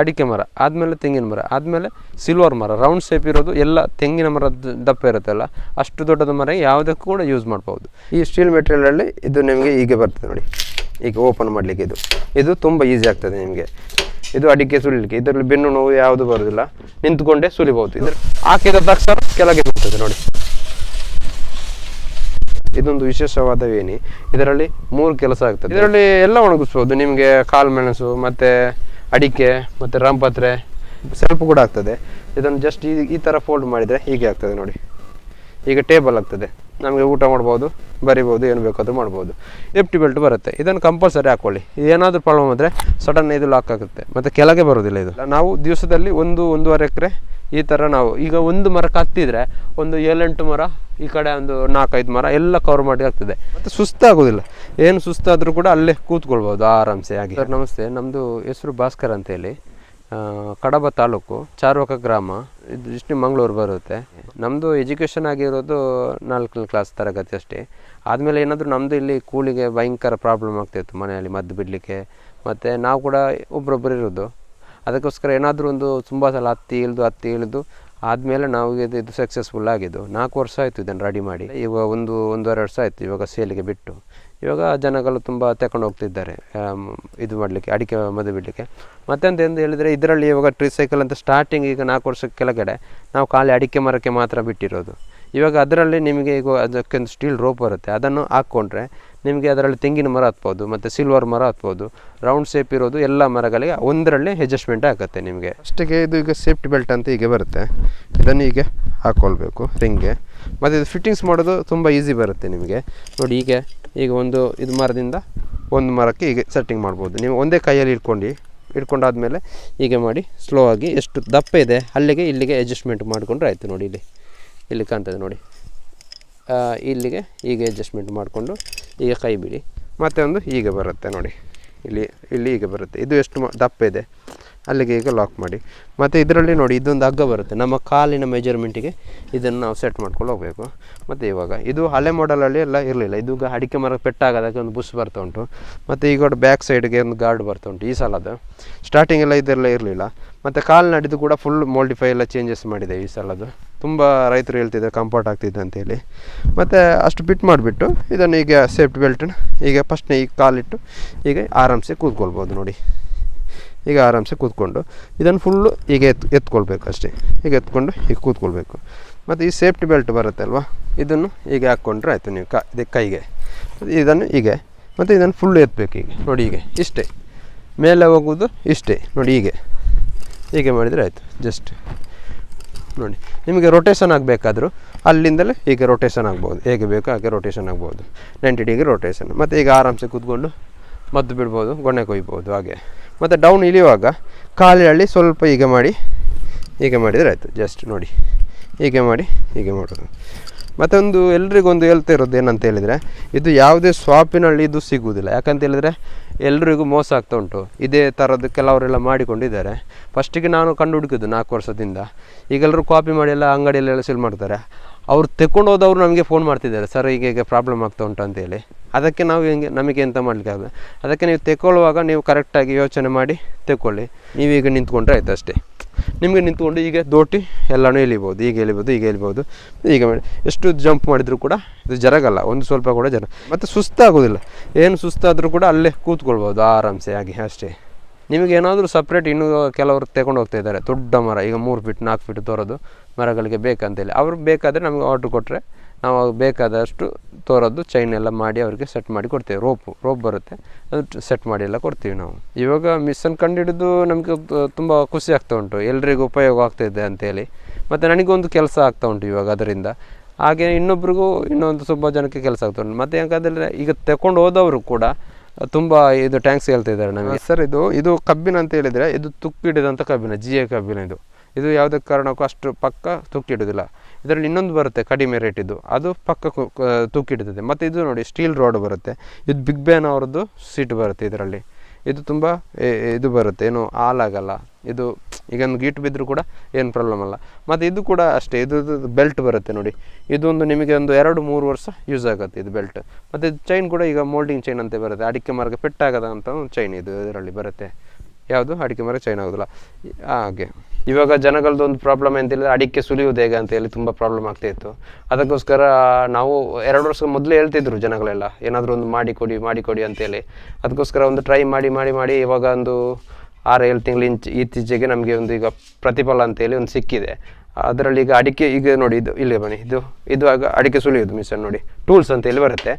ಅಡಿಕೆ ಮರ, ಆದಮೇಲೆ ತೆಂಗಿನ ಮರ, ಆದಮೇಲೆ ಸಿಲ್ವರ್ ಮರ ರೌಂಡ್ ಶೇಪ್ ಇರೋದು ಎಲ್ಲ ತೆಂಗಿನ ಮರದ ದಪ್ಪ ಇರುತ್ತಲ್ಲ ಅಷ್ಟು ದೊಡ್ಡದ ಮರ ಯಾವುದಕ್ಕೂ ಕೂಡ ಯೂಸ್ ಮಾಡ್ಬೋದು. ಈ ಸ್ಟೀಲ್ ಮೆಟೀರಿಯಲಲ್ಲಿ ಇದು ನಿಮಗೆ ಹೀಗೆ ಬರ್ತದೆ ನೋಡಿ. ಈಗ ಓಪನ್ ಮಾಡಲಿಕ್ಕೆ ಇದು. ಇದು ತುಂಬ ಈಸಿ ಆಗ್ತದೆ ನಿಮಗೆ. ಇದು ಅಡಿಕೆ ಸುಲಿಲಿಕ್ಕೆ. ಇದರಲ್ಲಿ ಬೆನ್ನು ನೋವು ಯಾವುದು ಬರೋದಿಲ್ಲ. ನಿಂತ್ಕೊಂಡೇ ಸುಲಿಬಹುದು ಇದ್ರ ಹಾಕಿದ ತಕ್ಷಣ ಕೆಳಗೆ ಬರ್ತದೆ ನೋಡಿ. ಇದೊಂದು ವಿಶೇಷವಾದ ವೇಣಿ. ಇದರಲ್ಲಿ ಮೂರು ಕೆಲಸ ಆಗ್ತದೆ. ಇದರಲ್ಲಿ ಎಲ್ಲ ಒಣಗಿಸ್ಬೋದು. ನಿಮಗೆ ಕಾಳು ಮೆಣಸು, ಮತ್ತೆ ಅಡಿಕೆ ಮತ್ತೆ ರಾಂಪತ್ರೆ ಸ್ವಲ್ಪ ಕೂಡ ಆಗ್ತದೆ. ಇದನ್ನು ಜಸ್ಟ್ ಈ ಈ ಥರ ಫೋಲ್ಡ್ ಮಾಡಿದರೆ ಹೀಗೆ ಆಗ್ತದೆ ನೋಡಿ. ಈಗ ಟೇಬಲ್ ಆಗ್ತದೆ. ನಮಗೆ ಊಟ ಮಾಡ್ಬೋದು ಬರಿಬೋದು ಏನು ಬೇಕಾದರೂ ಮಾಡ್ಬೋದು. ಎಫ್ಟಿ ಬೆಲ್ಟ್ ಬರುತ್ತೆ. ಇದನ್ನು ಕಂಪಲ್ಸರಿ ಹಾಕೊಳ್ಳಿ. ಏನಾದರೂ ಪ್ರಾಬ್ಲಮ್ ಆದರೆ ಸಡನ್ ಇದು ಲಾಕ್ ಆಗುತ್ತೆ. ಮತ್ತು ಕೆಳಗೆ ಬರೋದಿಲ್ಲ ಇದು. ನಾವು ದಿವಸದಲ್ಲಿ ಒಂದು ಒಂದೂವರೆ ಎಕರೆ ಈ ಥರ ನಾವು ಈಗ ಒಂದು ಮರಕ್ಕೆ ಹತ್ತಿದ್ರೆ ಒಂದು ಏಳೆಂಟು ಮರ ಈ ಕಡೆ ಒಂದು ನಾಲ್ಕೈದು ಮರ ಎಲ್ಲ ಕವರ್ ಮಾಡಿ ಆಗ್ತದೆ ಮತ್ತು ಸುಸ್ತಾಗೋದಿಲ್ಲ ಏನು ಸುಸ್ತಾದರೂ ಕೂಡ ಅಲ್ಲೇ ಕೂತ್ಕೊಳ್ಬೋದು ಆರಾಮ್ಸೆ ಆಗಿ ಸರ್ ನಮಸ್ತೆ. ನಮ್ಮದು ಹೆಸರು ಭಾಸ್ಕರ್ ಅಂತೇಳಿ. ಆ, ಕಡಬ ತಾಲೂಕು, ಚಾರ್ವಕ ಗ್ರಾಮ, ಇದು ಇಷ್ಟು ಮಂಗಳೂರು ಬರುತ್ತೆ. ನಮ್ಮದು ಎಜುಕೇಷನ್ ಆಗಿರೋದು ನಾಲ್ಕನೇ ಕ್ಲಾಸ್ ತರಗತಿ ಅಷ್ಟೇ. ಆದಮೇಲೆ ಏನಾದರೂ ನಮ್ಮದು ಇಲ್ಲಿ ಕೂಲಿಗೆ ಭಯಂಕರ ಪ್ರಾಬ್ಲಮ್ ಆಗ್ತಿತ್ತು ಮನೆಯಲ್ಲಿ ಮದ್ದು ಬಿಡಲಿಕ್ಕೆ. ಮತ್ತು ನಾವು ಕೂಡ ಒಬ್ಬರೊಬ್ರು ಇರೋದು. ಅದಕ್ಕೋಸ್ಕರ ಏನಾದರೂ ಒಂದು ತುಂಬ ಸಲ ಹತ್ತಿ ಇಳಿದು ಹತ್ತಿ ಇಳಿದು ಆದಮೇಲೆ ನಾವು ಇದು ಇದು ಸಕ್ಸಸ್ಫುಲ್ ಆಗಿದ್ದು. ನಾಲ್ಕು ವರ್ಷ ಆಯಿತು ಇದನ್ನು ರೆಡಿ ಮಾಡಿ. ಇವಾಗ ಒಂದು ಒಂದೂವರೆ ವರ್ಷ ಆಯಿತು ಇವಾಗ ಸೇಲಿಗೆ ಬಿಟ್ಟು. ಇವಾಗ ಜನಗಳು ತುಂಬ ತಗೊಂಡು ಹೋಗ್ತಿದ್ದಾರೆ ಇದು ಮಾಡಲಿಕ್ಕೆ, ಅಡಿಕೆ ಮದುವೆ ಬಿಡಲಿಕ್ಕೆ. ಮತ್ತೆಂತ ಎಂದು ಹೇಳಿದರೆ ಇದರಲ್ಲಿ ಇವಾಗ ಟ್ರೀ ಸೈಕಲ್ ಅಂತ ಸ್ಟಾರ್ಟಿಂಗ್ ಈಗ ನಾಲ್ಕು ವರ್ಷ ಕೆಳಗಡೆ ನಾವು ಖಾಲಿ ಅಡಿಕೆ ಮರಕ್ಕೆ ಮಾತ್ರ ಬಿಟ್ಟಿರೋದು. ಇವಾಗ ಅದರಲ್ಲಿ ನಿಮಗೆ ಈಗ ಅದಕ್ಕೊಂದು ಸ್ಟೀಲ್ ರೋಪ್ ಬರುತ್ತೆ. ಅದನ್ನು ಹಾಕ್ಕೊಂಡ್ರೆ ನಿಮಗೆ ಅದರಲ್ಲಿ ತೆಂಗಿನ ಮರ ಹತ್ಬೋದು, ಮತ್ತು ಸಿಲ್ವರ್ ಮರ ಹತ್ಬೋದು ರೌಂಡ್ ಶೇಪ್ ಇರೋದು ಎಲ್ಲ ಮರಗಳಿಗೆ ಒಂದರಲ್ಲೇ ಅಡ್ಜಸ್ಟ್ಮೆಂಟ್ ಆಗುತ್ತೆ ನಿಮಗೆ. ಅಷ್ಟಕ್ಕೆ ಇದು ಈಗ ಸೇಫ್ಟಿ ಬೆಲ್ಟ್ ಅಂತ ಹೀಗೆ ಬರುತ್ತೆ. ಇದನ್ನು ಹೀಗೆ ಹಾಕ್ಕೊಳ್ಬೇಕು ರಿಂಗ್ಗೆ ಮತ್ತು ಇದು ಫಿಟ್ಟಿಂಗ್ಸ್ ಮಾಡೋದು ತುಂಬ ಈಸಿ ಬರುತ್ತೆ ನಿಮಗೆ. ನೋಡಿ ಹೀಗೆ, ಈಗ ಒಂದು ಇದು ಮರದಿಂದ ಒಂದು ಮರಕ್ಕೆ ಹೀಗೆ ಸೆಟ್ಟಿಂಗ್ ಮಾಡ್ಬೋದು. ನೀವು ಒಂದೇ ಕೈಯಲ್ಲಿ ಇಟ್ಕೊಂಡು ಇಟ್ಕೊಂಡಾದ್ಮೇಲೆ ಹೀಗೆ ಮಾಡಿ ಸ್ಲೋ ಆಗಿ ಎಷ್ಟು ದಪ್ಪ ಇದೆ, ಅಲ್ಲಿಗೆ ಇಲ್ಲಿಗೆ ಅಡ್ಜಸ್ಟ್ಮೆಂಟ್ ಮಾಡಿಕೊಂಡ್ರೆ ಆಯಿತು ನೋಡಿ ಇಲ್ಲಿ. ಇಲ್ಲಿ ಕಾಣ್ತದೆ ನೋಡಿ. ಇಲ್ಲಿಗೆ ಹೀಗೆ ಅಡ್ಜಸ್ಟ್ಮೆಂಟ್ ಮಾಡಿಕೊಂಡು ಈಗ ಕೈ ಬಿಡಿ. ಮತ್ತೆ ಒಂದು ಹೀಗೆ ಬರುತ್ತೆ ನೋಡಿ. ಇಲ್ಲಿ ಇಲ್ಲಿ ಹೀಗೆ ಬರುತ್ತೆ. ಇದು ಎಷ್ಟು ದಪ್ಪ ಇದೆ. ಅಲ್ಲಿಗೆ ಈಗ ಲಾಕ್ ಮಾಡಿ. ಮತ್ತು ಇದರಲ್ಲಿ ನೋಡಿ, ಇದೊಂದು ಹಗ್ಗ ಬರುತ್ತೆ. ನಮ್ಮ ಕಾಲಿನ ಮೆಜರ್ಮೆಂಟಿಗೆ ಇದನ್ನು ನಾವು ಸೆಟ್ ಮಾಡ್ಕೊಂಡು ಹೋಗಬೇಕು. ಮತ್ತು ಇವಾಗ ಇದು ಹಳೆ ಮಾಡಲಲ್ಲಿ ಎಲ್ಲ ಇರಲಿಲ್ಲ. ಇದು ಈಗ ಅಡಿಕೆ ಮರ ಪೆಟ್ಟಾಗೋದಕ್ಕೆ ಒಂದು ಬುಸ್ ಬರ್ತಾ ಉಂಟು. ಮತ್ತು ಈಗ ಬ್ಯಾಕ್ ಸೈಡ್ಗೆ ಒಂದು ಗಾರ್ಡ್ ಬರ್ತಾ ಉಂಟು. ಈ ಸಲದು ಸ್ಟಾರ್ಟಿಂಗೆಲ್ಲ ಇದೆಲ್ಲ ಇರಲಿಲ್ಲ. ಮತ್ತು ಕಾಲು ನಡೆದು ಕೂಡ ಫುಲ್ ಮೋಲ್ಡಿಫೈ ಎಲ್ಲ ಚೇಂಜಸ್ ಮಾಡಿದೆ ಈ ಸಲದು ತುಂಬ ರೈತರು ಹೇಳ್ತಿದ್ದಾರೆ ಕಂಫರ್ಟ್ ಆಗ್ತಿದೆ ಅಂತೇಳಿ. ಮತ್ತು ಅಷ್ಟು ಬಿಟ್ ಮಾಡಿಬಿಟ್ಟು ಇದನ್ನು ಈಗ ಸೇಫ್ಟಿ ಬೆಲ್ಟನ್ನ ಈಗ ಫಸ್ಟ್ನೇ ಈಗ ಕಾಲಿಟ್ಟು ಈಗ ಆರಾಮ್ಸೆ ಕೂತ್ಕೊಳ್ಬೋದು ನೋಡಿ. ಈಗ ಆರಾಮ್ಸೆ ಕೂತ್ಕೊಂಡು ಇದನ್ನು ಫುಲ್ಲು ಈಗ ಎತ್, ಎತ್ಕೊಳ್ಬೇಕು ಅಷ್ಟೇ. ಈಗ ಎತ್ಕೊಂಡು ಈಗ ಕೂತ್ಕೊಳ್ಬೇಕು. ಮತ್ತು ಈ ಸೇಫ್ಟಿ ಬೆಲ್ಟ್ ಬರುತ್ತೆ ಅಲ್ವಾ ಇದನ್ನು ಈಗ ಹಾಕ್ಕೊಂಡ್ರೆ ಆಯಿತು ನೀವು ಕ, ಇದೆ ಕೈಗೆ. ಇದನ್ನು ಹೀಗೆ ಮತ್ತು ಇದನ್ನು ಫುಲ್ಲು ಎತ್ತಬೇಕು ಈಗ. ನೋಡಿ ಈಗ, ಇಷ್ಟೇ. ಮೇಲೆ ಹೋಗೋದು ಇಷ್ಟೇ. ನೋಡಿ ಹೀಗೆ ಹೀಗೆ ಮಾಡಿದರೆ ಆಯಿತು. ಜಸ್ಟ್ ನೋಡಿ, ನಿಮಗೆ ರೊಟೇಷನ್ ಆಗಬೇಕಾದ್ರೂ ಅಲ್ಲಿಂದಲೇ ಹೀಗೆ ರೊಟೇಷನ್ ಆಗ್ಬೋದು. ಹೇಗೆ ಬೇಕೋ ಹಾಗೆ ರೊಟೇಷನ್ ಆಗ್ಬೋದು. ನೈಂಟಿ ಡಿಗ್ರಿ ರೊಟೇಷನ್ ಮತ್ತು ಈಗ ಆರಾಮ್ಸೆ ಕೂತ್ಕೊಂಡು ಮದ್ದು ಬಿಡ್ಬೋದು ಗೊಣೆ ಕೊಯ್ಬೋದು, ಹಾಗೆ. ಮತ್ತು ಡೌನ್ ಇಳಿಯುವಾಗ ಕಾಲಿನಲ್ಲಿ ಸ್ವಲ್ಪ ಹೀಗೆ ಮಾಡಿ, ಹೀಗೆ ಮಾಡಿದರೆ ಆಯಿತು. ಜಸ್ಟ್ ನೋಡಿ, ಹೀಗೆ ಮಾಡಿ, ಹೀಗೆ ಮಾಡೋದು. ಮತ್ತೊಂದು ಎಲ್ರಿಗೊಂದು ಹೇಳ್ತಾ ಇರೋದು ಏನಂತ ಹೇಳಿದರೆ, ಇದು ಯಾವುದೇ ಸ್ವಾಪಿನಲ್ಲಿ ಇದು ಸಿಗುವುದಿಲ್ಲ. ಯಾಕಂತ ಹೇಳಿದರೆ, ಎಲ್ರಿಗೂ ಮೋಸ ಆಗ್ತಾ ಉಂಟು. ಇದೇ ಥರದ್ದು ಕೆಲವರೆಲ್ಲ ಮಾಡಿಕೊಂಡಿದ್ದಾರೆ. ಫಸ್ಟಿಗೆ ನಾನು ಕಂಡು ಹುಡುಕಿದ್ದು ನಾಲ್ಕು ವರ್ಷದಿಂದ. ಈಗೆಲ್ಲರೂ ಕಾಪಿ ಮಾಡಿ ಎಲ್ಲ ಅಂಗಡಿಯಲ್ಲೆಲ್ಲ ಸೇಲ್ ಮಾಡ್ತಾರೆ. ಅವ್ರು ತೆಕೊಂಡು ಹೋದವರು ನಮಗೆ ಫೋನ್ ಮಾಡ್ತಿದ್ದಾರೆ. ಸರ್ ಈಗ ಈಗ ಪ್ರಾಬ್ಲಮ್ ಆಗ್ತಾ ಉಂಟು ಅಂತೇಳಿ ಅದಕ್ಕೆ ನಾವು ಹೆಂಗೆ, ನಮಗೆ ಎಂತ ಮಾಡಲಿಕ್ಕಾಗಲ್ಲ ಅದಕ್ಕೆ ನೀವು ತೆಗೊಳ್ಳುವಾಗ ನೀವು ಕರೆಕ್ಟಾಗಿ ಯೋಚನೆ ಮಾಡಿ ತೆಕ್ಕೊಳ್ಳಿ. ನೀವೀಗ ನಿಂತ್ಕೊಂಡ್ರೆ ಆಯ್ತು ಅಷ್ಟೇ. ನಿಮಗೆ ನಿಂತ್ಕೊಂಡು ಈಗ ದೋಟಿ ಎಲ್ಲನೂ ಎಳಿಬೋದು ಈಗ ಎಳಿಬೋದು ಈಗ ಎಳಿಬೋದು ಈಗ ಎಷ್ಟು ಜಂಪ್ ಮಾಡಿದರೂ ಕೂಡ ಇದು ಜರಗಲ್ಲ, ಒಂದು ಸ್ವಲ್ಪ ಕೂಡ ಜರ, ಮತ್ತು ಸುಸ್ತಾಗೋದಿಲ್ಲ. ಏನು ಸುಸ್ತಾದರೂ ಕೂಡ ಅಲ್ಲೇ ಕೂತ್ಕೊಳ್ಬೋದು ಆರಾಮ್ಸೆ ಆಗಿ ಅಷ್ಟೇ. ನಿಮಗೆ ಏನಾದರೂ ಸಪ್ರೇಟ್ ಇನ್ನೂ ಕೆಲವರು ತಗೊಂಡು ಹೋಗ್ತಾ ಇದ್ದಾರೆ, ದೊಡ್ಡ ಮರ, ಈಗ ಮೂರು ಫೀಟ್ ನಾಲ್ಕು ಫೀಟ್ ತೋರೋದು ಮರಗಳಿಗೆ ಬೇಕಂತೇಳಿ ಅವ್ರಿಗೆ ಬೇಕಾದರೆ ನಮಗೆ ಆರ್ಡ್ರ್ ಕೊಟ್ಟರೆ ನಾವು ಬೇಕಾದಷ್ಟು ತೋರೋದು ಚೈನ್ ಎಲ್ಲ ಮಾಡಿ ಅವರಿಗೆ ಸೆಟ್ ಮಾಡಿ ಕೊಡ್ತೇವೆ. ರೋಪು ರೋಪ್ ಬರುತ್ತೆ. ಅದು ಸೆಟ್ ಮಾಡಿ ಎಲ್ಲ ಕೊಡ್ತೀವಿ ನಾವು. ಇವಾಗ ಮಿಷನ್ ಕಂಡುಹಿಡಿದು ನಮಗೆ ತುಂಬ ಖುಷಿ ಆಗ್ತಾ ಉಂಟು. ಎಲ್ರಿಗೂ ಉಪಯೋಗ ಆಗ್ತಾಯಿದೆ ಅಂತೇಳಿ ಮತ್ತು ನನಗೊಂದು ಕೆಲಸ ಆಗ್ತಾ ಉಂಟು ಇವಾಗ ಅದರಿಂದ. ಹಾಗೆ ಇನ್ನೊಬ್ರಿಗೂ ಇನ್ನೊಂದು ತುಂಬ ಜನಕ್ಕೆ ಕೆಲಸ ಆಗ್ತಾ ಉಂಟು. ಮತ್ತು ಯಾಕಂದರೆ ಈಗ ತಗೊಂಡು ಹೋದವರು ಕೂಡ ತುಂಬ ಇದು ಟ್ಯಾಂಕ್ಸ್ ಹೇಳ್ತಿದ್ದಾರೆ ನಮಗೆ. ಸರ್, ಇದು ಇದು ಕಬ್ಬಿನ ಅಂತ ಹೇಳಿದರೆ ಇದು ತುಕ್ಕಿಡಿದಂಥ ಕಬ್ಬಿನ ಜಿ ಎ ಕಬ್ಬಿನ ಇದು. ಇದು ಯಾವುದೇ ಕಾರಣಕ್ಕೂ ಅಷ್ಟು ಪಕ್ಕ ತೂಕಿಡುವುದಿಲ್ಲ. ಇದರಲ್ಲಿ ಇನ್ನೊಂದು ಬರುತ್ತೆ, ಕಡಿಮೆ ರೇಟಿದ್ದು ಅದು ಪಕ್ಕ ತೂಕಿಡ್ತದೆ. ಮತ್ತು ಇದು ನೋಡಿ ಸ್ಟೀಲ್ ರೋಡ್ ಬರುತ್ತೆ. ಇದು ಬಿಗ್ ಬ್ಯಾನ್ ಅವ್ರದ್ದು ಸೀಟ್ ಬರುತ್ತೆ ಇದರಲ್ಲಿ. ಇದು ತುಂಬ ಇದು ಬರುತ್ತೆ. ಏನು ಹಾಲಾಗಲ್ಲ ಇದು ಈಗ ಒಂದು ಗೀಟು ಬಿದ್ದರೂ ಕೂಡ ಏನು ಪ್ರಾಬ್ಲಮ್ ಅಲ್ಲ. ಮತ್ತು ಇದು ಕೂಡ ಅಷ್ಟೇ. ಇದು ಬೆಲ್ಟ್ ಬರುತ್ತೆ ನೋಡಿ. ಇದೊಂದು ನಿಮಗೆ ಒಂದು ಎರಡು, ಮೂರು ವರ್ಷ ಯೂಸ್ ಆಗುತ್ತೆ ಇದು ಬೆಲ್ಟ್ ಮತ್ತು ಚೈನ್ ಕೂಡ ಈಗ ಮೋಲ್ಡಿಂಗ್ ಚೈನ್ ಅಂತ ಬರುತ್ತೆ. ಅಡಿಕೆ ಮಾರ್ಗ ಪೆಟ್ಟಾಗದಂಥ ಒಂದು ಚೈನ್ ಇದು ಇದರಲ್ಲಿ ಬರುತ್ತೆ. ಯಾವುದು? ಅಡಿಕೆ ಮರ ಚೈನ್ ಆಗೋದಿಲ್ಲ ಹಾಗೆ. ಇವಾಗ ಜನಗಳದ್ದು ಒಂದು ಪ್ರಾಬ್ಲಮ್ ಅಂತ ಹೇಳಿದ್ರೆ ಅಡಿಕೆ ಸುಲಿಯುವುದು ಹೇಗೆ ಅಂತ ಹೇಳಿ ತುಂಬ ಪ್ರಾಬ್ಲಮ್ ಆಗ್ತಾಯಿತ್ತು ಅದಕ್ಕೋಸ್ಕರ ನಾವು ಎರಡು ವರ್ಷ ಮೊದಲೇ ಹೇಳ್ತಿದ್ರು ಜನಗಳೆಲ್ಲ, ಏನಾದರೂ ಒಂದು ಮಾಡಿ ಕೊಡಿ ಮಾಡಿ ಕೊಡಿ ಅಂತೇಳಿ ಅದಕ್ಕೋಸ್ಕರ ಒಂದು ಟ್ರೈ ಮಾಡಿ ಮಾಡಿ ಮಾಡಿ ಇವಾಗ ಒಂದು ಆರು, ಏಳು ತಿಂಗಳು ಇಂಚ್ ಇತ್ತೀಚೆಗೆ ನಮಗೆ ಒಂದು ಈಗ ಪ್ರತಿಫಲ ಅಂತೇಳಿ ಒಂದು ಸಿಕ್ಕಿದೆ. ಅದರಲ್ಲಿ ಈಗ ಅಡಿಕೆ, ಈಗ ನೋಡಿ ಇದು ಇಲ್ಲಿ ಬನ್ನಿ. ಇದು ಇದು ಆಗ ಅಡಿಕೆ ಸುಲಿಯೋದು ಮಿಷನ್ ನೋಡಿ. ಟೂಲ್ಸ್ ಅಂತ ಹೇಳಿ ಬರುತ್ತೆ.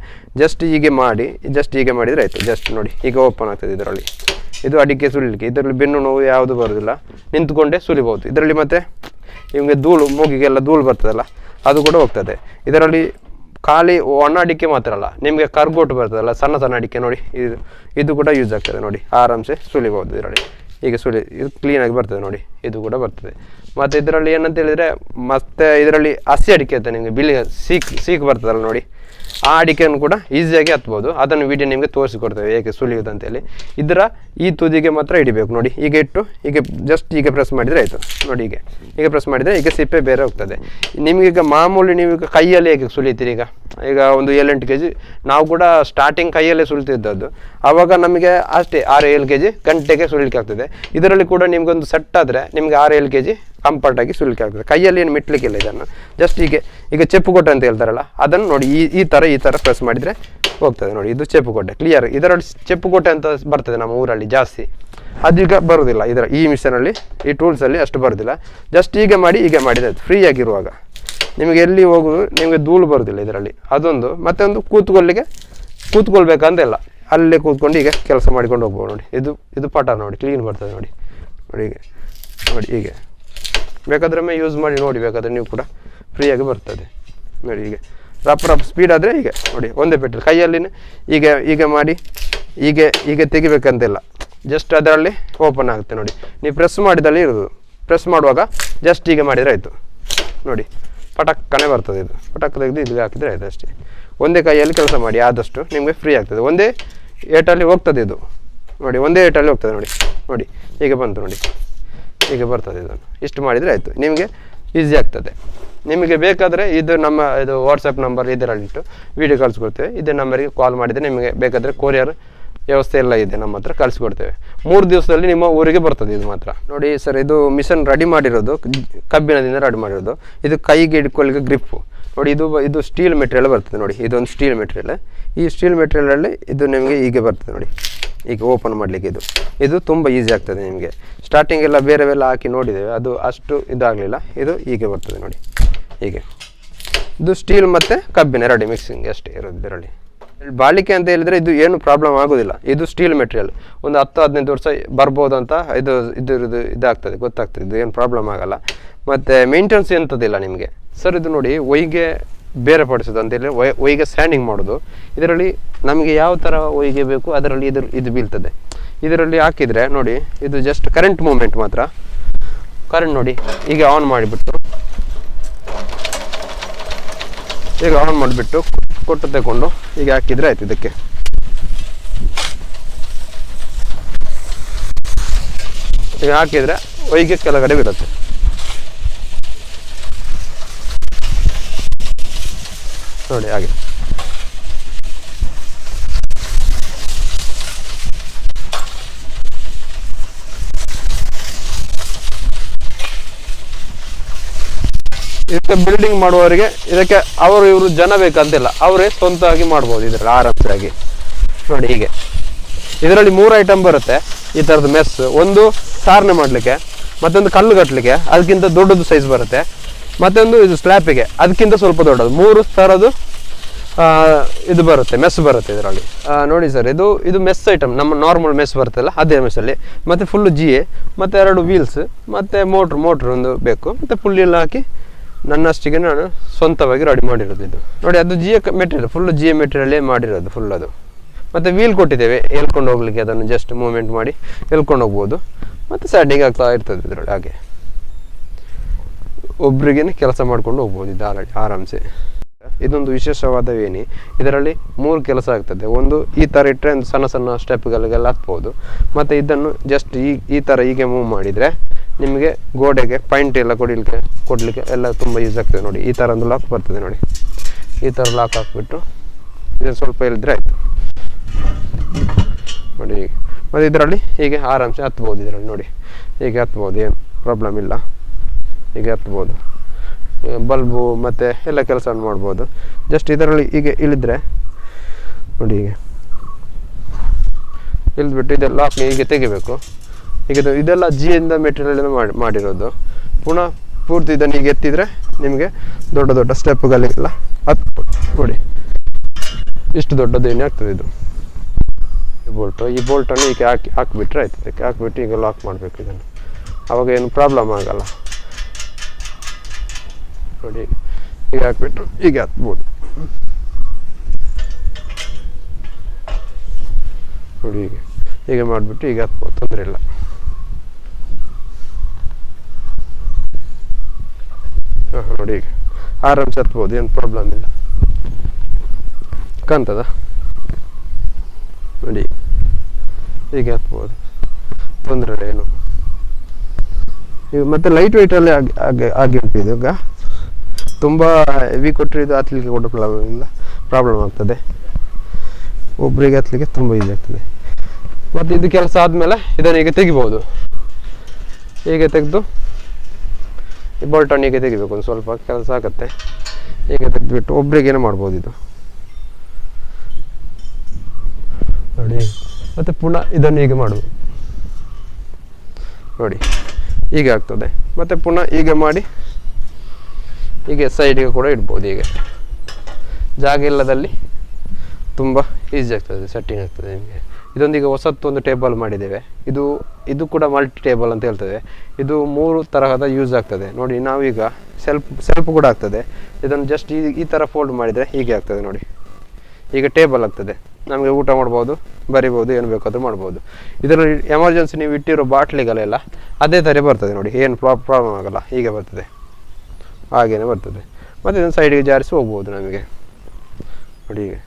ಜಸ್ಟ್ ಹೀಗೆ ಮಾಡಿ ಜಸ್ಟ್ ಹೀಗೆ ಮಾಡಿದರೆ ಆಯಿತು. ಜಸ್ಟ್ ನೋಡಿ, ಈಗ ಓಪನ್ ಆಗ್ತದೆ ಇದರಲ್ಲಿ. ಇದು ಅಡಿಕೆ ಸುಲಿಲಿಕ್ಕೆ. ಇದರಲ್ಲಿ ಬೆನ್ನು ನೋವು ಯಾವುದು ಬರೋದಿಲ್ಲ ನಿಂತ್ಕೊಂಡೇ ಸುಲಿಬಹುದು. ಇದರಲ್ಲಿ ಮತ್ತೆ ಇವಂಗೆ ಧೂಳು, ಮೂಗಿಗೆಲ್ಲ ಧೂಳು ಬರ್ತದಲ್ಲ, ಅದು ಕೂಡ ಹೋಗ್ತದೆ. ಇದರಲ್ಲಿ ಖಾಲಿ ಒಣ ಅಡಿಕೆ ಮಾತ್ರ ಅಲ್ಲ, ನಿಮಗೆ ಕರ್ಗೋಟು ಬರ್ತದಲ್ಲ, ಸಣ್ಣ ಸಣ್ಣ ಅಡಿಕೆ ನೋಡಿ, ಇದು ಇದು ಕೂಡ ಯೂಸ್ ಆಗ್ತದೆ ನೋಡಿ. ಆರಾಮ್ಸೆ ಸುಲಿಬಹುದು ಇದರಲ್ಲಿ. ಈಗ ಸುಳಿ ಇದು ಕ್ಲೀನಾಗಿ ಬರ್ತದೆ ನೋಡಿ. ಇದು ಕೂಡ ಬರ್ತದೆ. ಮತ್ತು ಇದರಲ್ಲಿ ಏನಂತ ಹೇಳಿದರೆ, ಮತ್ತೆ ಇದರಲ್ಲಿ ಹಸಿ ಅಡಿಕೆ ಅಂತ ನಿಮಗೆ ಬಿಳಿ, ಸೀಕ್ ಸೀಕ್ ಬರ್ತದಲ್ಲ ನೋಡಿ. ಆ ಅಡಿಕೆಯನ್ನು ಕೂಡ ಈಸಿಯಾಗಿ ಹತ್ಬೋದು. ಅದನ್ನು ವಿಡಿಯೋ ನಿಮಗೆ ತೋರಿಸಿಕೊಡ್ತೇವೆ ಹೇಗೆ ಸುಲಿಯೋದು ಅಂತೇಳಿ. ಇದರ ಈ ತುದಿಗೆ ಮಾತ್ರ ಹಿಡಿಬೇಕು. ನೋಡಿ, ಈಗ ಇಟ್ಟು, ಈಗ ಜಸ್ಟ್ ಈಗ ಪ್ರೆಸ್ ಮಾಡಿದರೆ ಆಯಿತು. ನೋಡಿ ಹೀಗೆ ಈಗ ಪ್ರೆಸ್ ಮಾಡಿದರೆ ಈಗ ಸಿಪ್ಪೆ ಬೇರೆ ಹೋಗ್ತದೆ. ನಿಮಗೀಗ ಮಾಮೂಲಿ ನೀವೀಗ ಕೈಯಲ್ಲಿ ಹೇಗೆ ಸುಲಿತೀರಿ ಈಗ? ಈಗ ಒಂದು ಏಳೆಂಟು ಕೆ ಜಿ ನಾವು ಕೂಡ ಸ್ಟಾರ್ಟಿಂಗ್ ಕೈಯಲ್ಲೇ ಸುಲಿತಿದ್ದದ್ದು. ಆವಾಗ ನಮಗೆ ಅಷ್ಟೇ ಆರು ಏಳು ಕೆ ಜಿ ಗಂಟೆಗೆ ಸುಲಿಲಿಕ್ಕೆ ಆಗ್ತದೆ. ಇದರಲ್ಲಿ ಕೂಡ ನಿಮಗೊಂದು ಸೆಟ್ ಆದರೆ ನಿಮಗೆ ಆರು ಏಳು ಕೆ ಜಿ ಕಂಫರ್ಟಾಗಿ ಸುಲಿಕೆ ಆಗ್ತದೆ. ಕೈಯಲ್ಲಿ ಏನು ಮಿಟ್ಲಿಕ್ಕಿಲ್ಲ ಇದನ್ನು. ಜಸ್ಟ್ ಹೀಗೆ, ಈಗ ಚೆಪ್ಪು ಕೊಟ್ಟೆ ಅಂತ ಹೇಳ್ತಾರಲ್ಲ, ಅದನ್ನು ನೋಡಿ, ಈ ಈ ಥರ ಈ ಥರ ಪ್ರೆಸ್ ಮಾಡಿದರೆ ಹೋಗ್ತದೆ ನೋಡಿ, ಇದು ಚೆಪ್ಪು ಕೊಟ್ಟೆ. ಕ್ಲಿಯರ್ ಇದರಲ್ಲಿ ಚೆಪ್ಪು ಕೊಟ್ಟೆ ಅಂತ ಬರ್ತದೆ ನಮ್ಮ ಊರಲ್ಲಿ ಜಾಸ್ತಿ. ಅದೀಗ ಬರೋದಿಲ್ಲ, ಇದರ, ಈ ಮಿಷನಲ್ಲಿ ಈ ಟೂಲ್ಸಲ್ಲಿ ಅಷ್ಟು ಬರೋದಿಲ್ಲ. ಜಸ್ಟ್ ಹೀಗೆ ಮಾಡಿ, ಹೀಗೆ ಮಾಡಿದೆ ಫ್ರೀ ಆಗಿರುವಾಗ. ನಿಮಗೆ ಎಲ್ಲಿ ಹೋಗೋದು, ನಿಮಗೆ ಧೂಳು ಬರೋದಿಲ್ಲ ಇದರಲ್ಲಿ. ಅದೊಂದು ಮತ್ತೆ ಒಂದು ಕೂತ್ಕೊಳ್ಳಿಗೆ ಕೂತ್ಕೊಳ್ಬೇಕಂತ ಇಲ್ಲ. ಅಲ್ಲೇ ಕೂತ್ಕೊಂಡು ಈಗ ಕೆಲಸ ಮಾಡಿಕೊಂಡು ಹೋಗ್ಬೋದು ನೋಡಿ. ಇದು ಇದು ಪಟ ನೋಡಿ ಕ್ಲೀನ್ ಬರ್ತದೆ ನೋಡಿ. ನೋಡಿ ಹೀಗೆ. ನೋಡಿ ಹೀಗೆ. ಬೇಕಾದ್ರೆ ಯೂಸ್ ಮಾಡಿ ನೋಡಿ, ಬೇಕಾದ್ರೆ ನೀವು ಕೂಡ ಫ್ರೀಯಾಗಿ ಬರ್ತದೆ. ನೋಡಿ ಹೀಗೆ. ರಫ್ ರಫ್ ಸ್ಪೀಡ್ ಆದರೆ ಹೀಗೆ. ನೋಡಿ, ಒಂದೇ ಪೆಟ್ರೋಲ್ ಕೈಯಲ್ಲಿ ಹೀಗೆ ಹೀಗೆ ಮಾಡಿ ಹೀಗೆ ಹೀಗೆ ತೆಗಿಬೇಕಂತಿಲ್ಲ. ಜಸ್ಟ್ ಅದರಲ್ಲಿ ಓಪನ್ ಆಗುತ್ತೆ ನೋಡಿ. ನೀವು ಪ್ರೆಸ್ ಮಾಡಿದಲ್ಲಿ ಇರೋದು. ಪ್ರೆಸ್ ಮಾಡುವಾಗ ಜಸ್ಟ್ ಹೀಗೆ ಮಾಡಿದರೆ ಆಯಿತು. ನೋಡಿ, ಪಟಕ್ಕನೆ ಬರ್ತದೆ ಇದು. ಪಟಕ್ ತೆಗೆದು ಇದು ಹಾಕಿದರೆ ಆಯಿತು ಅಷ್ಟೇ. ಒಂದೇ ಕೈಯಲ್ಲಿ ಕೆಲಸ ಮಾಡಿ, ಆದಷ್ಟು ನಿಮಗೆ ಫ್ರೀ ಆಗ್ತದೆ. ಒಂದೇ ಏಟಲ್ಲಿ ಹೋಗ್ತದೆ ಇದು. ನೋಡಿ, ಒಂದೇ ಏಟಲ್ಲಿ ಹೋಗ್ತದೆ ನೋಡಿ. ನೋಡಿ ಹೀಗೆ ಬಂತು ನೋಡಿ. ಹೀಗೆ ಬರ್ತದೆ ಇದನ್ನು. ಇಷ್ಟು ಮಾಡಿದರೆ ಆಯಿತು. ನಿಮಗೆ ಈಸಿ ಆಗ್ತದೆ. ನಿಮಗೆ ಬೇಕಾದರೆ ಇದು ನಮ್ಮ ಇದು ವಾಟ್ಸಪ್ ನಂಬರ್ ಇದರಲ್ಲಿಟ್ಟು ವೀಡಿಯೋ ಕಳಿಸ್ಕೊಡ್ತೇವೆ ಇದೇ ನಂಬರಿಗೆ ಕಾಲ್ ಮಾಡಿದರೆ ನಿಮಗೆ ಬೇಕಾದರೆ ಕೊರಿಯರ್ ವ್ಯವಸ್ಥೆ ಎಲ್ಲ ಇದೆ, ನಮ್ಮ ಹತ್ರ ಕಳಿಸ್ಕೊಡ್ತೇವೆ ಮೂರು ದಿವಸದಲ್ಲಿ ನಿಮ್ಮ ಊರಿಗೆ ಬರ್ತದೆ ಇದು ಮಾತ್ರ. ನೋಡಿ ಸರ್, ಇದು ಮಿಷನ್ ರೆಡಿ ಮಾಡಿರೋದು, ಕಬ್ಬಿಣದಿಂದ ರೆಡಿ ಮಾಡಿರೋದು. ಇದು ಕೈಗೆ ಹಿಡ್ಕೊಳ್ಳಿಕ್ಕೆ ಗ್ರಿಪ್ಪು ನೋಡಿ, ಇದು ಇದು ಸ್ಟೀಲ್ ಮೆಟೀರಿಯಲ್ ಬರ್ತದೆ ನೋಡಿ, ಇದೊಂದು ಸ್ಟೀಲ್ ಮೆಟೀರಿಯಲ್ ಈ ಸ್ಟೀಲ್ ಮೆಟೀರಿಯಲಲ್ಲಿ ಇದು ನಿಮಗೆ ಹೀಗೆ ಬರ್ತದೆ ನೋಡಿ, ಈಗ ಓಪನ್ ಮಾಡಲಿಕ್ಕೆ ಇದು. ಇದು ತುಂಬ ಈಸಿ ಆಗ್ತದೆ ನಿಮಗೆ. ಸ್ಟಾರ್ಟಿಂಗ್ ಎಲ್ಲ ಬೇರೆ ಬೇರೆ ಹಾಕಿ ನೋಡಿದ್ದೇವೆ, ಅದು ಅಷ್ಟು ಇದಾಗಲಿಲ್ಲ. ಇದು ಹೀಗೆ ಬರ್ತದೆ ನೋಡಿ, ಹೀಗೆ. ಇದು ಸ್ಟೀಲ್ ಮತ್ತು ಕಬ್ಬಿನ ರೆಡಿ ಮಿಕ್ಸಿಂಗ್ ಅಷ್ಟೇ ಇರೋದು ಇದರಲ್ಲಿ. ಬಾಳಿಕೆ ಅಂತ ಹೇಳಿದ್ರೆ ಇದು ಏನು ಪ್ರಾಬ್ಲಮ್ ಆಗೋದಿಲ್ಲ. ಇದು ಸ್ಟೀಲ್ ಮೆಟೀರಿಯಲ್ ಒಂದು ಹತ್ತು, ಹದಿನೈದು ವರ್ಷ ಬರ್ಬೋದು ಅಂತ ಇದು ಇದ್ರದ್ದು ಇದಾಗ್ತದೆ, ಗೊತ್ತಾಗ್ತದೆ. ಇದು ಏನು ಪ್ರಾಬ್ಲಮ್ ಆಗಲ್ಲ. ಮತ್ತು ಮೇಂಟೆನೆನ್ಸ್ ಎಂಥದ್ದಿಲ್ಲ ನಿಮಗೆ? ಸರ್ ಇದು ನೋಡಿ ಒಯ್ಗೆ ಬೇರೆ ಪಡಿಸೋದು ಅಂತ ಹೇಳಿ ಒಯ್ ಒಯ್ಗೆ ಸ್ಟ್ಯಾಂಡಿಂಗ್ ಮಾಡೋದು. ಇದರಲ್ಲಿ ನಮಗೆ ಯಾವ ಥರ ಒಯ್ಗೆ ಬೇಕು, ಅದರಲ್ಲಿ ಇದ್ರ, ಇದು ಬೀಳ್ತದೆ. ಇದರಲ್ಲಿ ಹಾಕಿದರೆ ನೋಡಿ, ಇದು ಜಸ್ಟ್ ಕರೆಂಟ್ ಮೂಮೆಂಟ್ ಮಾತ್ರ. ಕರೆಂಟ್ ನೋಡಿ, ಈಗ ಆನ್ ಮಾಡಿಬಿಟ್ಟು, ಈಗ ಆನ್ ಮಾಡಿಬಿಟ್ಟು ಕೊಟ್ಟು ತಗೊಂಡು ಈಗ ಹಾಕಿದ್ರೆ ಆಯ್ತು ಇದಕ್ಕೆ. ಈಗ ಹಾಕಿದ್ರೆ ಒಯ್ಗೆ ಕೆಳಗಡೆ ಬಿಡುತ್ತೆ ನೋಡಿ ಹಾಗೆ. ಇದಕ್ಕೆ ಬಿಲ್ಡಿಂಗ್ ಮಾಡುವವರಿಗೆ ಇದಕ್ಕೆ ಅವರು ಇವರು ಜನ ಬೇಕಂತಿಲ್ಲ, ಅವರೇ ಸ್ವಂತವಾಗಿ ಮಾಡ್ಬೋದು ಇದರಲ್ಲಿ ಆರಾಮಾಗಿ ನೋಡಿ ಹೀಗೆ. ಇದರಲ್ಲಿ ಮೂರು ಐಟಮ್ ಬರುತ್ತೆ, ಈ ಥರದ ಮೆಸ್ ಒಂದು ಸಾರಣೆ ಮಾಡಲಿಕ್ಕೆ, ಮತ್ತೊಂದು ಕಲ್ಲು ಕಟ್ಟಲಿಕ್ಕೆ ಅದಕ್ಕಿಂತ ದೊಡ್ಡದು ಸೈಜ್ ಬರುತ್ತೆ. ಮತ್ತೊಂದು ಇದು ಸ್ಲ್ಯಾಪಿಗೆ ಅದಕ್ಕಿಂತ ಸ್ವಲ್ಪ ದೊಡ್ಡದು. ಮೂರು ಥರದ್ದು ಇದು ಬರುತ್ತೆ ಮೆಸ್ ಬರುತ್ತೆ ಇದರಲ್ಲಿ. ನೋಡಿ ಸರ್ ಇದು ಇದು ಮೆಸ್ ಐಟಮ್ ನಮ್ಮ ನಾರ್ಮಲ್ ಮೆಸ್ ಬರುತ್ತಲ್ಲ, ಅದೇ ಮೆಸ್ಸಲ್ಲಿ ಮತ್ತು ಫುಲ್ಲು ಜಿ ಎ ಮತ್ತು ಎರಡು ವೀಲ್ಸ್ ಮತ್ತು ಮೋಟ್ರ್ ಮೋಟ್ರ್ ಒಂದು ಬೇಕು. ಮತ್ತು ಫುಲ್ ಎಲ್ಲ ಹಾಕಿ ನನ್ನಷ್ಟಿಗೆ ನಾನು ಸ್ವಂತವಾಗಿ ರೆಡಿ ಮಾಡಿರೋದು ಇದು. ನೋಡಿ, ಅದು ಜಿಯೋ ಮೆಟೀರಿಯಲ್ ಫುಲ್ ಜಿಯೋ ಮೆಟೀರಿಯಲ್ಲೇ ಮಾಡಿರೋದು ಫುಲ್ ಅದು. ಮತ್ತು ವೀಲ್ ಕೊಟ್ಟಿದ್ದೇವೆ, ಎಳ್ಕೊಂಡು ಹೋಗ್ಲಿಕ್ಕೆ ಅದನ್ನು ಜಸ್ಟ್ ಮೂವ್ಮೆಂಟ್ ಮಾಡಿ ಎಳ್ಕೊಂಡು ಹೋಗ್ಬೋದು. ಮತ್ತು ಸ್ಯಾಂಡಿಂಗ್ ಆಗ್ತಾ ಇರ್ತದೆ ಇದರಲ್ಲಿ, ಹಾಗೆ. ಒಬ್ರಿಗೆ ಕೆಲಸ ಮಾಡ್ಕೊಂಡು ಹೋಗ್ಬೋದು ಇದು ಆರ ಆರಾಮ್ಸೆ. ಇದೊಂದು ವಿಶೇಷವಾದ ವೇಣಿ. ಇದರಲ್ಲಿ ಮೂರು ಕೆಲಸ ಆಗ್ತದೆ. ಒಂದು ಈ ಥರ ಇಟ್ಟರೆ ಒಂದು ಸಣ್ಣ ಸಣ್ಣ ಸ್ಟೆಪ್ಗಳಿಗೆಲ್ಲ ಹತ್ಬೋದು. ಮತ್ತು ಇದನ್ನು ಜಸ್ಟ್ ಈ ಈ ಥರ ಹೀಗೆ ಮೂವ್ ಮಾಡಿದರೆ ನಿಮಗೆ ಗೋಡೆಗೆ ಪಾಯಿಂಟ್ ಎಲ್ಲ ಕೊಡಲಿಕ್ಕೆ ಕೊಡಲಿಕ್ಕೆ ಎಲ್ಲ ತುಂಬ ಯೂಸ್ ಆಗ್ತದೆ ನೋಡಿ. ಈ ಥರ ಒಂದು ಲಾಕ್ ಬರ್ತದೆ ನೋಡಿ. ಈ ಥರ ಲಾಕ್ ಹಾಕ್ಬಿಟ್ಟು ಇದನ್ನು ಸ್ವಲ್ಪ ಇಲ್ಲದ್ರೆ ಆಯಿತು. ನೋಡಿ ಹೀಗೆ. ಮತ್ತು ಇದರಲ್ಲಿ ಹೀಗೆ ಆರಾಮ್ಸೆ ಹತ್ಬೋದು ಇದರಲ್ಲಿ ನೋಡಿ. ಹೀಗೆ ಹತ್ಬೋದು, ಏನು ಪ್ರಾಬ್ಲಮ್ ಇಲ್ಲ. ಹೀಗೆ ಹತ್ಬೋದು. ಬಲ್ಬು ಮತ್ತು ಎಲ್ಲ ಕೆಲಸ ಮಾಡ್ಬೋದು. ಜಸ್ಟ್ ಇದರಲ್ಲಿ ಹೀಗೆ ಇಳಿದ್ರೆ ನೋಡಿ ಹೀಗೆ. ಇಳಿದ್ಬಿಟ್ಟು ಇದೆಲ್ಲ ಹೀಗೆ ತೆಗಿಬೇಕು. ಈಗ ಇದು- ಇದೆಲ್ಲ ಜಿಯಿಂದ ಮೆಟೀರಿಯಲ್ ಮಾಡಿ ಮಾಡಿರೋದು. ಪುನಃ ಪೂರ್ತಿ ಇದನ್ನು ಈಗ ಎತ್ತಿದ್ರೆ ನಿಮಗೆ ದೊಡ್ಡ ದೊಡ್ಡ ಸ್ಟೆಪ್ಗಳಿಗೆಲ್ಲ ಹತ್ತು ನೋಡಿ ಇಷ್ಟು ದೊಡ್ಡದು ಏನೇ ಆಗ್ತದೆ ಇದು. ಈ ಬೋಲ್ಟು, ಈ ಬೋಲ್ಟನ್ನು ಈಗ ಹಾಕಿ, ಹಾಕಿಬಿಟ್ರೆ ಆಯ್ತು ಇದಕ್ಕೆ. ಹಾಕ್ಬಿಟ್ಟು ಈಗ ಲಾಕ್ ಮಾಡಬೇಕು ಇದನ್ನು. ಅವಾಗ ಏನು ಪ್ರಾಬ್ಲಮ್ ಆಗಲ್ಲ. ನೋಡಿ ಈಗ ಹಾಕ್ಬಿಟ್ರು ಈಗ ಹತ್ಬೋದು. ನೋಡಿ, ಹೀಗೆ. ಹೀಗೆ ಮಾಡಿಬಿಟ್ಟು ಈಗ ಹತ್ಬೋದು, ತೊಂದರೆ ಇಲ್ಲ. ನೋಡಿ ಈಗ. ಆರಾಮ್ಸೆ ಹತ್ಬೋದು ಏನು ಪ್ರಾಬ್ಲಮ್ ಇಲ್ಲ. ಕಾಣ್ತದ? ನೋಡಿ ಹೀಗೆ ಹತ್ಬೋದು ತೊಂದರೆ ಏನು. ಈಗ ಮತ್ತೆ ಲೈಟ್ ವೆಯ್ಟಲ್ಲಿ ಆಗಿ ಆಗಿ ಆಗಿ ಇದು ಈಗ. ತುಂಬ ಹೆವಿ ಕೊಟ್ಟರೆ ಇದು ಹತ್ತಲಿಕ್ಕೆ ಕೊಟ್ಟ ಪ್ರಾಬ್ಲಮ್ ಇಲ್ಲ. ಪ್ರಾಬ್ಲಮ್ ಆಗ್ತದೆ. ಒಬ್ಬರಿಗೆ ಹತ್ತಲಿಕ್ಕೆ ತುಂಬ ಈಸಿ ಆಗ್ತದೆ. ಮತ್ತು ಇದು ಕೆಲಸ ಆದಮೇಲೆ ಇದನ್ನು ಈಗ ತೆಗಿಬೋದು. ಹೀಗೆ ತೆಗೆದು ಈ ಬೋಲ್ಟನ್ನು ಹೀಗೆ ತೆಗಿಬೇಕು, ಒಂದು ಸ್ವಲ್ಪ ಕೆಲಸ ಆಗುತ್ತೆ. ಈಗ ತೆಗೆದುಬಿಟ್ಟು ಏನು ಮಾಡ್ಬೋದು ಇದು? ನೋಡಿ, ಮತ್ತು ಪುನಃ ಇದನ್ನು ಹೀಗೆ ಮಾಡೋದು ನೋಡಿ, ಹೀಗೆ ಆಗ್ತದೆ. ಮತ್ತು ಪುನಃ ಹೀಗೆ ಮಾಡಿ, ಹೀಗೆ ಸೈಡಿಗೆ ಕೂಡ ಇಡ್ಬೋದು ಹೀಗೆ. ಜಾಗ ಇಲ್ಲದಲ್ಲಿ ತುಂಬ ಈಸಿ ಆಗ್ತದೆ ಸೆಟ್ಟಿಂಗ್ ಆಗ್ತದೆ ನಿಮಗೆ. ಇದೊಂದೀಗ ಹೊಸತ್ತು ಒಂದು ಟೇಬಲ್ ಮಾಡಿದ್ದೇವೆ. ಇದು ಇದು ಕೂಡ ಮಲ್ಟಿ ಟೇಬಲ್ ಅಂತ ಹೇಳ್ತದೆ. ಇದು ಮೂರು ತರಹದ ಯೂಸ್ ಆಗ್ತದೆ. ನೋಡಿ ನಾವೀಗ ಸೆಲ್ಫ್ ಸೆಲ್ಫ್ ಕೂಡ ಆಗ್ತದೆ. ಇದನ್ನು ಜಸ್ಟ್ ಈ ಈ ಥರ ಫೋಲ್ಡ್ ಮಾಡಿದರೆ ಹೀಗೆ ಆಗ್ತದೆ ನೋಡಿ. ಈಗ ಟೇಬಲ್ ಆಗ್ತದೆ. ನಮಗೆ ಊಟ ಮಾಡ್ಬೋದು, ಬರಿಬೋದು, ಏನು ಬೇಕಾದರೂ ಮಾಡ್ಬೋದು. ಇದರಲ್ಲಿ ಎಮರ್ಜೆನ್ಸಿ ನೀವು ಇಟ್ಟಿರೋ ಬಾಟ್ಲಿಗಳೆಲ್ಲ ಅದೇ ಥರ ಬರ್ತದೆ ನೋಡಿ. ಏನು ಪ್ರಾಬ್ಲಮ್ ಆಗಲ್ಲ. ಹೀಗೆ ಬರ್ತದೆ. ಹಾಗೇನೆ ಬರ್ತದೆ. ಮತ್ತು ಇದನ್ನು ಸೈಡಿಗೆ ಜಾರಿಸಿ ಹೋಗ್ಬೋದು ನಮಗೆ. ನೋಡಿ ಹೀಗೆ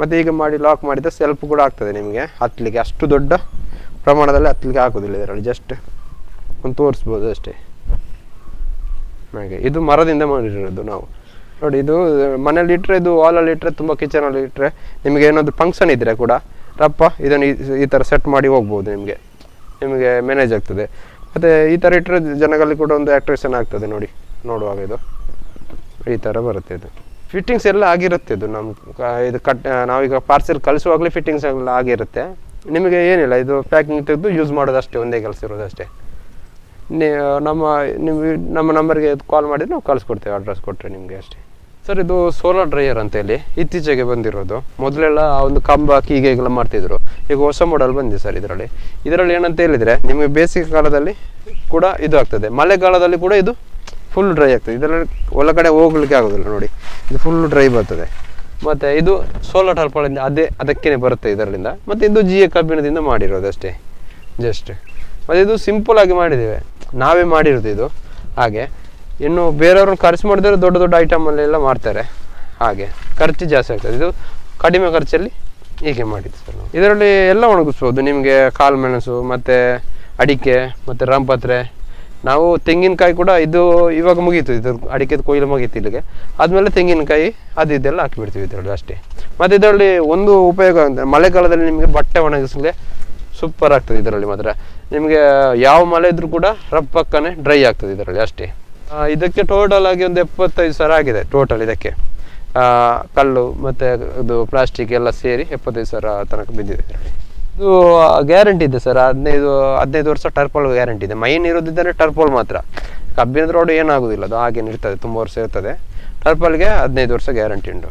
ಮತ್ತು ಈಗ ಮಾಡಿ ಲಾಕ್ ಮಾಡಿದ ಸೆಲ್ಫ್ ಕೂಡ ಆಗ್ತದೆ ನಿಮಗೆ ಹತ್ತಲಿಕ್ಕೆ. ಅಷ್ಟು ದೊಡ್ಡ ಪ್ರಮಾಣದಲ್ಲಿ ಹತ್ತಲಿಕ್ಕೆ ಆಗೋದಿಲ್ಲ ಇದರಲ್ಲಿ. ಜಸ್ಟ್ ಒಂದು ತೋರಿಸ್ಬೋದು ಅಷ್ಟೇ. ಹಾಗೆ, ಇದು ಮರದಿಂದ ಮಾಡಿರೋದು ನಾವು. ನೋಡಿ, ಇದು ಮನೇಲಿ ಇಟ್ಟರೆ ಇದು ವಾಲಲ್ಲಿ ಇಟ್ಟರೆ ತುಂಬ ಕಿಚನಲ್ಲಿ ಇಟ್ಟರೆ ನಿಮಗೆ ಏನಾದರೂ ಫಂಕ್ಷನ್ ಇದ್ದರೆ ಕೂಡ ರಪ್ಪ, ಇದನ್ನು ಈ- ಈ ಥರ ಸೆಟ್ ಮಾಡಿ ಹೋಗ್ಬೋದು ನಿಮಗೆ. ನಿಮಗೆ ಮ್ಯಾನೇಜ್ ಆಗ್ತದೆ. ಮತ್ತು ಈ ಥರ ಇಟ್ಟರೆ ಜನಗಳಲ್ಲಿ ಕೂಡ ಒಂದು ಆ್ಯಕ್ಟ್ರೇಷನ್ ಆಗ್ತದೆ ನೋಡಿ. ನೋಡುವಾಗ ಇದು. ಈ ಥರ ಬರುತ್ತೆ ಇದು. ಫಿಟ್ಟಿಂಗ್ಸ್ ಎಲ್ಲ ಆಗಿರುತ್ತೆ ಇದು ನಮ್ಮ ಇದು ಕಟ್ ನಾವೀಗ ಪಾರ್ಸೆಲ್ ಕಳಿಸುವಾಗಲೇ ಫಿಟ್ಟಿಂಗ್ಸ್ ಎಲ್ಲ ಆಗಿರುತ್ತೆ. ನಿಮಗೆ ಏನಿಲ್ಲ, ಇದು ಪ್ಯಾಕಿಂಗ್ ತೆಗೆದು ಯೂಸ್ ಮಾಡೋದಷ್ಟೇ, ಒಂದೇ ಕೆಲಸ ಇರೋದಷ್ಟೇ. ನೀ ನಮ್ಮ ನೀವು ನಮ್ಮ ನಂಬರ್ಗೆ ಕಾಲ್ ಮಾಡಿ ನಾವು ಕಳಿಸ್ಕೊಡ್ತೇವೆ ಅಡ್ರೆಸ್ ಕೊಟ್ಟರೆ ನಿಮಗೆ ಅಷ್ಟೇ. ಸರ್ ಇದು ಸೋಲಾರ್ ಡ್ರೈಯರ್ ಅಂತ ಹೇಳಿ, ಇತ್ತೀಚೆಗೆ ಬಂದಿರೋದು. ಮೊದಲೆಲ್ಲ ಒಂದು ಕಂಬ ಹೀಗೆಲ್ಲ ಮಾಡ್ತಿದ್ರು. ಈಗ ಹೊಸ ಮಾಡೆಲ್ ಬಂದಿದೆ ಸರ್ ಇದರಲ್ಲಿ. ಇದರಲ್ಲಿ ಏನಂತ ಹೇಳಿದರೆ, ನಿಮಗೆ ಬೇಸಿಗೆ ಕಾಲದಲ್ಲಿ ಕೂಡ ಇದು ಆಗ್ತದೆ. ಮಳೆಗಾಲದಲ್ಲಿ ಕೂಡ ಇದು ಫುಲ್ ಡ್ರೈ ಆಗ್ತದೆ. ಇದರಲ್ಲಿ ಒಳಗಡೆ ಹೋಗ್ಲಿಕ್ಕೆ ಆಗೋದಿಲ್ಲ ನೋಡಿ. ಇದು ಫುಲ್ ಡ್ರೈ ಬರ್ತದೆ. ಮತ್ತು ಇದು ಸೋಲಾರ್ ಟರ್ಪಲಿಂದ ಅದೇ ಅದಕ್ಕೇ ಬರುತ್ತೆ ಇದರಿಂದ. ಮತ್ತು ಇದು ಜಿ ಎ ಕಬ್ಬಿಣದಿಂದ ಮಾಡಿರೋದು ಅಷ್ಟೇ. ಜಸ್ಟ್ ಮತ್ತು ಇದು ಸಿಂಪಲ್ ಆಗಿ ಮಾಡಿದ್ದೇವೆ. ನಾವೇ ಮಾಡಿರೋದು ಇದು. ಹಾಗೆ. ಇನ್ನು ಬೇರೆಯವ್ರನ್ನ ಖರ್ಚು ಮಾಡಿದ್ರೆ ದೊಡ್ಡ ದೊಡ್ಡ ಐಟಮಲ್ಲೆಲ್ಲ ಮಾಡ್ತಾರೆ ಹಾಗೆ. ಖರ್ಚು ಜಾಸ್ತಿ ಆಗ್ತದೆ. ಇದು ಕಡಿಮೆ ಖರ್ಚಲ್ಲಿ ಹೀಗೆ ಮಾಡಿದ್ದು ಸರ್ ಇದರಲ್ಲಿ ಎಲ್ಲ ಒಣಗಿಸ್ಬೋದು. ನಿಮಗೆ ಕಾಳು ಮೆಣಸು, ಮತ್ತು ಅಡಿಕೆ, ಮತ್ತು ರಾಮಪತ್ರೆ ನಾವು ತೆಂಗಿನಕಾಯಿ ಕೂಡ ಇದು ಇವಾಗ ಮುಗೀತು, ಇದು ಅಡಿಕೆದ ಕೊಯ್ಲು ಮುಗೀತು ಇಲ್ಲಿಗೆ. ಆದಮೇಲೆ ತೆಂಗಿನಕಾಯಿ ಅದು ಇದೆಲ್ಲ ಹಾಕಿಬಿಡ್ತೀವಿ ಇದರಲ್ಲಿ ಅಷ್ಟೇ. ಮತ್ತು ಇದರಲ್ಲಿ ಒಂದು ಉಪಯೋಗ ಅಂದರೆ ಮಳೆಗಾಲದಲ್ಲಿ ನಿಮಗೆ ಬಟ್ಟೆ ಒಣಗಿಸಲಿಕ್ಕೆ ಸೂಪರ್ ಆಗ್ತದೆ ಇದರಲ್ಲಿ ಮಾತ್ರ. ನಿಮಗೆ ಯಾವ ಮಳೆ ಇದ್ರೂ ಕೂಡ ರಪ್ಪಕ್ಕನೆ ಡ್ರೈ ಆಗ್ತದೆ ಇದರಲ್ಲಿ ಅಷ್ಟೇ. ಇದಕ್ಕೆ ಟೋಟಲ್ ಆಗಿ ಒಂದು ಎಪ್ಪತ್ತೈದು ಸಾವಿರ ಆಗಿದೆ ಟೋಟಲ್ ಇದಕ್ಕೆ. ಕಲ್ಲು ಮತ್ತು ಇದು ಪ್ಲಾಸ್ಟಿಕ್ ಎಲ್ಲ ಸೇರಿ ಎಪ್ಪತ್ತೈದು ಸಾವಿರ ತನಕ ಬಿದ್ದಿದೆ ಇದು ಗ್ಯಾರಂಟಿ ಇದೆ ಸರ್. ಹದಿನೈದು ಹದಿನೈದು ವರ್ಷ ಟರ್ಪೋಲ್ ಗ್ಯಾರಂಟಿ ಇದೆ. ಮೈನ್ ಇರೋದಿದ್ದರೆ ಟರ್ಪೋಲ್ ಮಾತ್ರ. ಕಬ್ಬಿಣದ ರೋಡ್ ಏನಾಗೋದಿಲ್ಲ. ಅದು ಹಾಗೇನು ಇರ್ತದೆ. ತುಂಬ ವರ್ಷ ಇರ್ತದೆ. ಟರ್ಪಲ್ಗೆ ಹದಿನೈದು ವರ್ಷ ಗ್ಯಾರಂಟಿ ಉಂಟು.